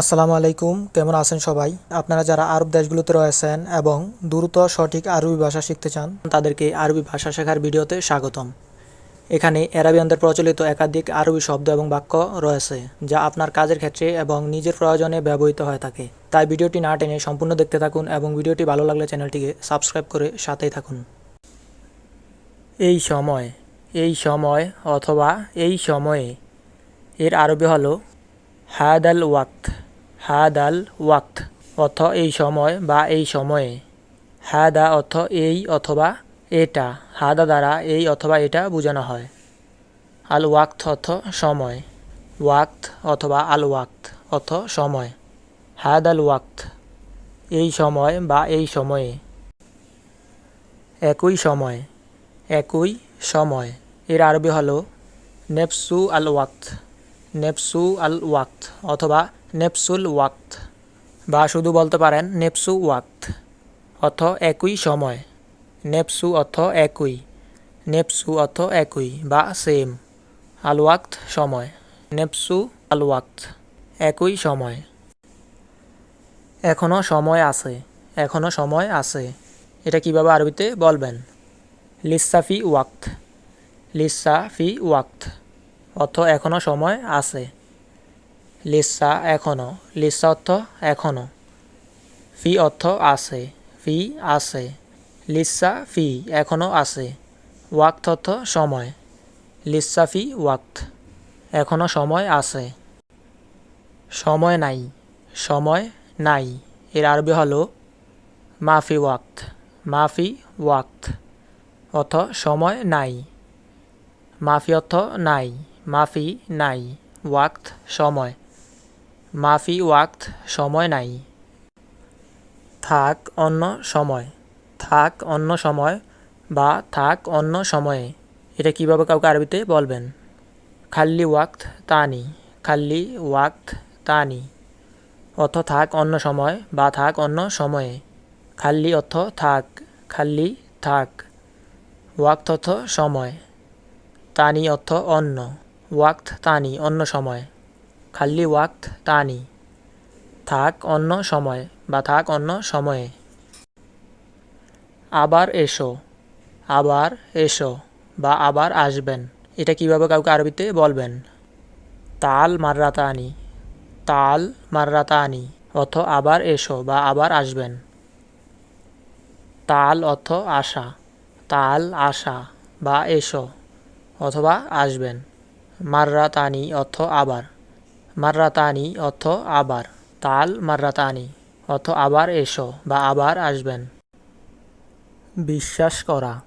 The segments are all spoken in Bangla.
আসসালামু আলাইকুম, কেমন আছেন সবাই? আপনারা যারা আরব দেশগুলোতে রয়েছেন এবং দ্রুত সঠিক আরবি ভাষা শিখতে চান, তাদেরকে আরবি ভাষা শেখার ভিডিওতে স্বাগতম। এখানে অ্যারাবিয়ানদের প্রচলিত একাধিক আরবি শব্দ এবং বাক্য রয়েছে, যা আপনার কাজের ক্ষেত্রে এবং নিজের প্রয়োজনে ব্যবহৃত হয়ে থাকে। তাই ভিডিওটি না টেনে সম্পূর্ণ দেখতে থাকুন এবং ভিডিওটি ভালো লাগলে চ্যানেলটিকে সাবস্ক্রাইব করে সাথেই থাকুন। এই সময় এই সময় অথবা এই সময়ে এর আরবি হলো হাদাল ওয়াক্ত হাদাল ওয়াক্ত অর্থ এই সময় বা এই সময়ে। হাদা অর্থ এই অথবা এটা, হাদা দ্বারা এই অথবা এটা বোঝানো হয়। আল ওয়াক্ত অর্থ সময়, ওয়াক্ত অথবা আল ওয়াক্ত অর্থ সময়। হাদাল ওয়াক্ত, এই সময় বা এই সময়ে। একই সময় একই সময়, এর আরবি হলো নেপসু আল ওয়াক্ত। নেপসু আল ওয়াক্ত অথবা নেপসুল ওয়াক্ত বা শুধু বলতে পারেন নেপসু ওয়াক্ত অর্থ একই সময়। নেপসু অর্থ একই নেপসু অর্থ একই বা সেম। আল ওয়াক্ত সময় নেপসু আল ওয়াক্ত, একই সময়। এখনও সময় আছে এখনও সময় আছে। এটা কীভাবে আরবিতে বলবেন? লিসাফি ওয়াক্ত লিসাফি ওয়াক্ত। অর্থ এখনও সময় আছে। লিসা এখনও লিসা অর্থ এখনও ফি অর্থ আছে। ফি আছে। লিসা ফি এখনও আছে। ওয়াক্ত অর্থ সময়। লিসা ফি ওয়াক্ত। এখনও সময় আছে। সময় নাই। সময় নাই। এর আরবি হলো মাফি ওয়াক্ত। মাফি ওয়াক্ত। অর্থ সময় নাই। মাফি অর্থ নাই। মাফি নাই, ওয়াক্ত সময়। মাফি, ওয়াক্ত সময় নাই। থাক অন্য সময়। থাক অন্য সময় বা থাক অন্য সময়ে। এটা কীভাবে কাউকে আরবিতে বলবেন? খাল্লি ওয়াক্ত তানি, খাল্লি ওয়াক্ত তানি। অর্থ থাক অন্য সময় বা থাক অন্য সময়ে। খাল্লি অর্থ থাক, খাল্লি থাক। ওয়াক্ত অর্থ সময়। তানি অর্থ অন্য। ওয়াক্ত তানি, অন্য সময়। খাল্লি ওয়াক্ত তানি। থাক অন্য সময় বা থাক অন্য সময়ে। আবার এসো। আবার এসো বা আবার আসবেন। এটা কীভাবে কাউকে আরবিতে বলবেন? তাল মাররাতানি তাল মাররাতানি অর্থ আবার এসো বা আবার আসবেন। তাল অর্থ আশা। তাল আশা বা এসো অথবা আসবেন। মাররাতানি অর্থ আবার। মাররাতানি অর্থ আবার। তাল মাররাতানি অর্থ আবার এসো বা আবার আসবেন। বিশ্বাস করা।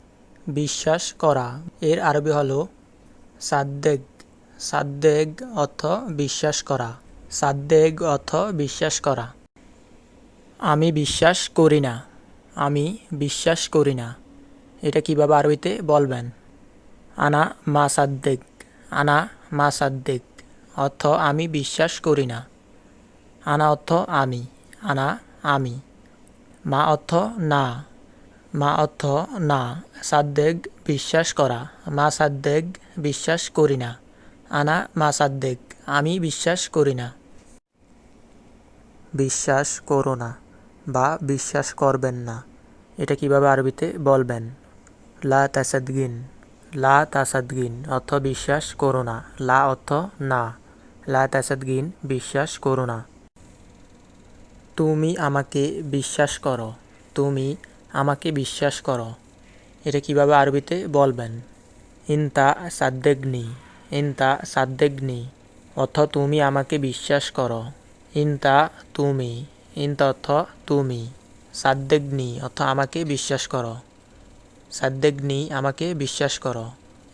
বিশ্বাস করা। এর আরবি হলো সাদ্দেগ। সাদ্দেগ অর্থ বিশ্বাস করা। সাদ্দেগ অর্থ বিশ্বাস করা। আমি বিশ্বাস করি না। আমি বিশ্বাস করি না। এটা কীভাবে আরবিতে বলবেন? আনা মা সাদ্দেগ। আনা মা সাদ্দেগ অর্থ আমি বিশ্বাস করি না। আনা অর্থ আমি, আনা আমি। মা অর্থ না, মা অর্থ না। সাদ্দেগ বিশ্বাস করা, মা সাদ্দেগ বিশ্বাস করি না। আনা মা সাদ্দেগ আমি বিশ্বাস করি না। বিশ্বাস করো না বা বিশ্বাস করবেন না, এটা কীভাবে আরবিতে বলবেন? লা তাসাদগিন। লা তাসাদগিন, অর্থ বিশ্বাস করো না। লা অর্থ না। লা তাসাদগিন, বিশ্বাস করো না। তুমি আমাকে বিশ্বাস করো। তুমি আমাকে বিশ্বাস করো। এটা কীভাবে আরবিতে বলবেন? ইনতা সাদ্দেগনি। ইনতা সাদ্দেগনি। অর্থ তুমি আমাকে বিশ্বাস করো। ইনতা তুমি। ইনতা অর্থ তুমি। সাদ্দেগনি, অর্থ আমাকে বিশ্বাস করো। সাদ্দেগনি, আমাকে বিশ্বাস করো।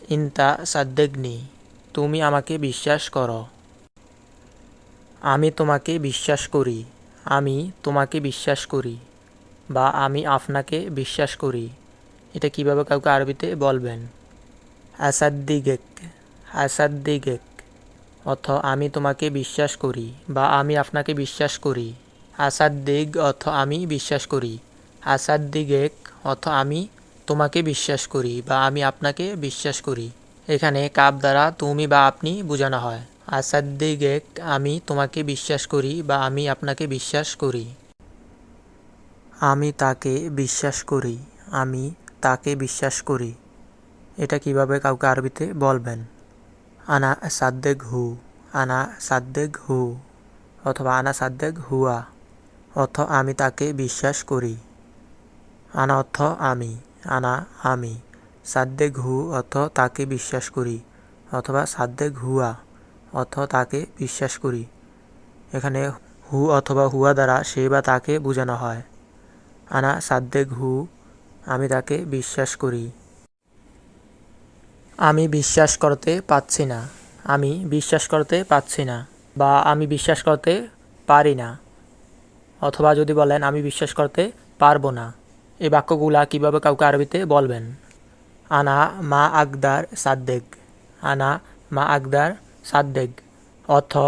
ইন্তা সাদ্দেগনি, তুমি আমাকে বিশ্বাস করো। আমি তোমাকে বিশ্বাস করি, আমি তোমাকে বিশ্বাস করি, বা আমি আপনাকে বিশ্বাস করি। এটা কীভাবে কাউকে আরবিতে বলবেন? আসাদ্দিগেক আসাদ্দিগেক, অথ আমি তোমাকে বিশ্বাস করি, বা আমি আপনাকে বিশ্বাস করি। আসাদ্দিগ, অথ আমি বিশ্বাস করি। আসাদ্দিগেক, অথ আমি তোমাকে বিশ্বাস করি বা আমি আপনাকে বিশ্বাস করি। এখানে কাপ দ্বারা তুমি বা আপনি বোঝানো হয়। আসাদ্দিগেক, আমি তোমাকে বিশ্বাস করি বা আমি আপনাকে বিশ্বাস করি। আমি তাকে বিশ্বাস করি, আমি তাকে বিশ্বাস করি। এটা কীভাবে কাউকে আরবিতে বলবেন? আনা সাদ্দেগ হু, আনা সাদ্দেগ হু, অথবা আনা সাদ্দেগ হুয়া, অর্থ আমি তাকে বিশ্বাস করি। আনা অর্থ আমি। আনা আমি। সাদ্দেগ হু অর্থ তাকে বিশ্বাস করি, অথবা সাদ্দেগ হুয়া অর্থ তাকে বিশ্বাস করি। এখানে হু অথবা হুয়া দ্বারা সে বা তাকে বোঝানো হয়। আনা সাদ্দেগ হু আমি তাকে বিশ্বাস করি। আমি বিশ্বাস করতে পারছি না, আমি বিশ্বাস করতে পারছি না, বা আমি বিশ্বাস করতে পারি না, অথবা যদি বলেন আমি বিশ্বাস করতে পারব না। এই বাক্যগুলা কীভাবে কাউকে আরবিতে বলবেন? আনা মা আকদার সাদ্দেগ আনা মা আকদার সাদ্দেগ অর্থ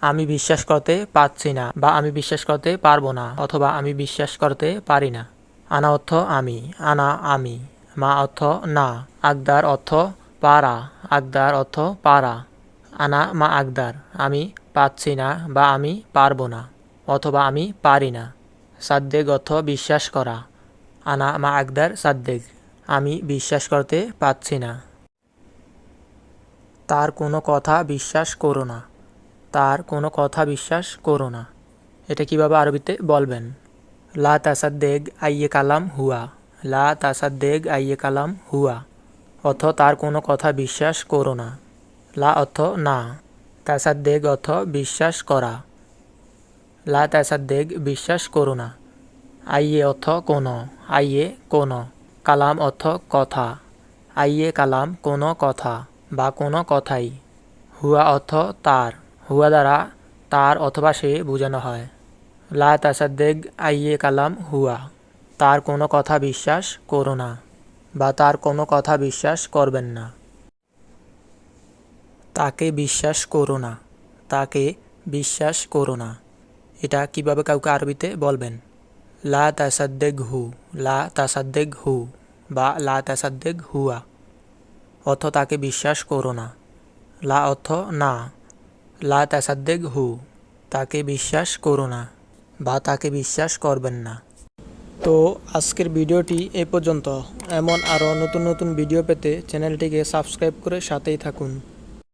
আমি বিশ্বাস করতে পারছি না বা আমি বিশ্বাস করতে পারব না অথবা আমি বিশ্বাস করতে পারি না। আনা অর্থ, আমি। আনা, আমি। মা অর্থ, না। আকদার অর্থ, পারা। আকদার অর্থ, পারা। আনা মা আকদার, আমি পাচ্ছি না বা আমি পারব না অথবা আমি পারি না। সাদ্দেগ অর্থ, বিশ্বাস করা। আনা মা আকদার সাদ্দেক। আমি বিশ্বাস করতে পারছি না। তার কোনো কথা বিশ্বাস করো না। তার কোনো কথা বিশ্বাস করো না। এটা কীভাবে আরবিতে বলবেন? লা তাসাদ্দেগ আইয়ে কালাম হুয়া। লা তাসাদ্দেগ আইয়ে কালাম হুয়া। অর্থ তার কোনো কথা বিশ্বাস করো না। লা অর্থ না। তাসাদ্দেগ অর্থ বিশ্বাস করা। লা তাসাদ্দেগ বিশ্বাস করো না। আইয়ে অর্থ কোনো, আইয়ে কোনো, কালাম অর্থ কথা, আইয়ে কালাম কোনো কথা বা কোনো কথাই। হুয়া অর্থ তার, হুয়া দ্বারা তার অথবা সে বোঝানো হয়। লা তাসাদ্দেগ আইয়ে কালাম হুয়া, তার কোনো কথা বিশ্বাস করো না বা তার কোনো কথা বিশ্বাস করবেন না। তাকে বিশ্বাস করো না, তাকে বিশ্বাস করো না, এটা কীভাবে কাউকে আরবিতে বলবেন? লা তাসাদ্দেগ হু লা তাসাদ্দেগ হু বা লা তাসাদ্দেগ হুয়া অর্থ তাকে বিশ্বাস করো না। লা অর্থ না। লা তাসাদ্দেগ হু তাকে বিশ্বাস করো না বা তাকে বিশ্বাস করবেন না। তো আজকের ভিডিওটি এ পর্যন্ত। এমন আরও নতুন নতুন ভিডিও পেতে চ্যানেলটিকে সাবস্ক্রাইব করে সাথেই থাকুন।